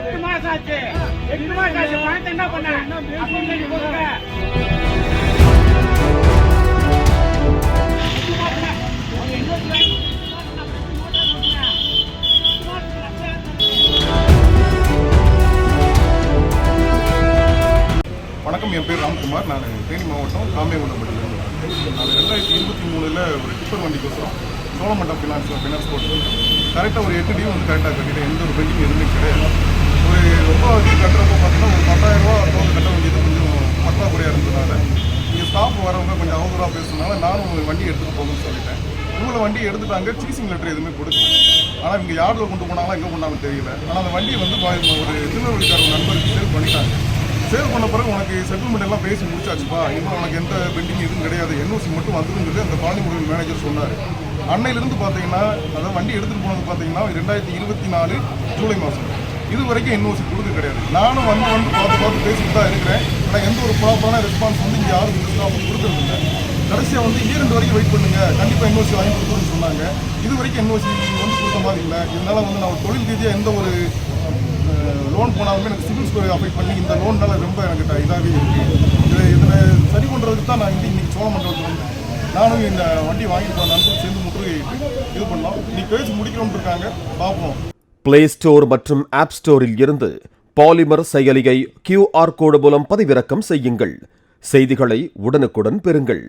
எட்டு மாசம் ஆச்சு எட்டு மாசம் ஆச்சு பணத்தை என்ன பண்ண? வணக்கம். என் பேர் ராம்குமார். நான் தேனி மாவட்டம் காமேகுண்டம்பட்டியிலிருந்து வரேன். நான் ரெண்டாயிரத்தி இருபத்தி மூணில் ஒரு டிப்பர் வண்டிக்கோசரம் சோழமண்டம் ஃபினான்ஸில் ஃபினான்ஸ் போட்டு கரெக்டாக ஒரு எட்டு டியூ வந்து கரெக்டாக கட்டிட்டேன் எந்த ஒரு பெண்டிங் எதுவுமே கிடையாது. ஒரு ரொம்ப டியூ கட்டுறப்போ பார்த்தீங்கன்னா ஒரு பத்தாயிரம் ரூபா லோன் கட்ட வேண்டியது கொஞ்சம் பற்றாக்குறையாக இருந்ததுனால இங்கே ஸ்டாஃப் வரவங்க கொஞ்சம் அவசரமாக பேசுனால நானும் ஒரு வண்டி எடுத்துகிட்டு போகணும்னு சொல்லிட்டேன். இவங்கள வண்டி எடுத்துட்டாங்க சீசிங் லெட்டர் எதுவுமே கொடுக்கல. ஆனால் இவங்க யாரில் கொண்டு போனாங்களா எங்கே போனாலும் தெரியல. ஆனால் அந்த வண்டியை வந்து ஒரு திருநெல்வேலிக்கார நண்பருக்கு சேல் பண்ணிட்டாங்க. சேல் பண்ண பிறகு உனக்கு செட்டில்மெண்ட் எல்லாம் பேசி முடிச்சாச்சுப்பா. இன்னும் உனக்கு எந்த பெண்டிங் எதுவும் கிடையாது. என்ஓசி மட்டும் வந்துடும் சொல்லி அந்த பழனி முருகன் மேனேஜர் சொன்னார். அன்னையிலிருந்து பார்த்தீங்கன்னா அதாவது வண்டி எடுத்துகிட்டு போனது பார்த்தீங்கன்னா ரெண்டாயிரத்தி இருபத்தி நாலு ஜூலை மாதம். இது வரைக்கும் என்ஓசி கொடுக்க கிடையாது. நானும் வந்து வந்து பார்த்து பார்த்து பேசிட்டு தான் இருக்கிறேன். ஆனால் எந்த ஒரு ப்ராப்பரான ரெஸ்பான்ஸ் வந்து இங்கே யாரும் இந்த ஸ்டாஃப் கொடுக்குறதில்ல கடைசியாக வந்து இயர் ரெண்டு வரைக்கும் வெயிட் பண்ணுங்க. கண்டிப்பாக என்ஓசி வாங்கி கொடுக்குறோன்னு சொன்னாங்க. இது வரைக்கும் என்ஓசி வந்து கொடுத்த மாதிரி இல்லை. இதனால் வந்து நான் ஒரு தொழில் ரீதியாக எந்த ஒரு லோன் போனாலுமே எனக்கு சிவில் ஸ்கோர் அஃபெக்ட் பண்ணி இந்த லோன்னால ரொம்ப எனக்கு இதாகவே இருக்குது இதை இதில் சரி பண்ணுறதுக்கு தான் நான் வந்து இன்றைக்கி சோழமண்டலத்தில் வந்தேன். நானும் இந்த வண்டி வாங்கிட்டு போன சேர்ந்து முற்றுகையிட்டு இது பண்ணலாம். இன்னைக்கு பேசி முடிக்கணும்னு இருக்காங்க. பார்ப்போம். பிளே ஸ்டோர் மற்றும் ஆப் ஸ்டோரில் இருந்து பாலிமர் செயலியை கியூஆர் கோடு மூலம் பதிவிறக்கம் செய்யுங்கள். செய்திகளை உடனுக்குடன் பெறுங்கள்.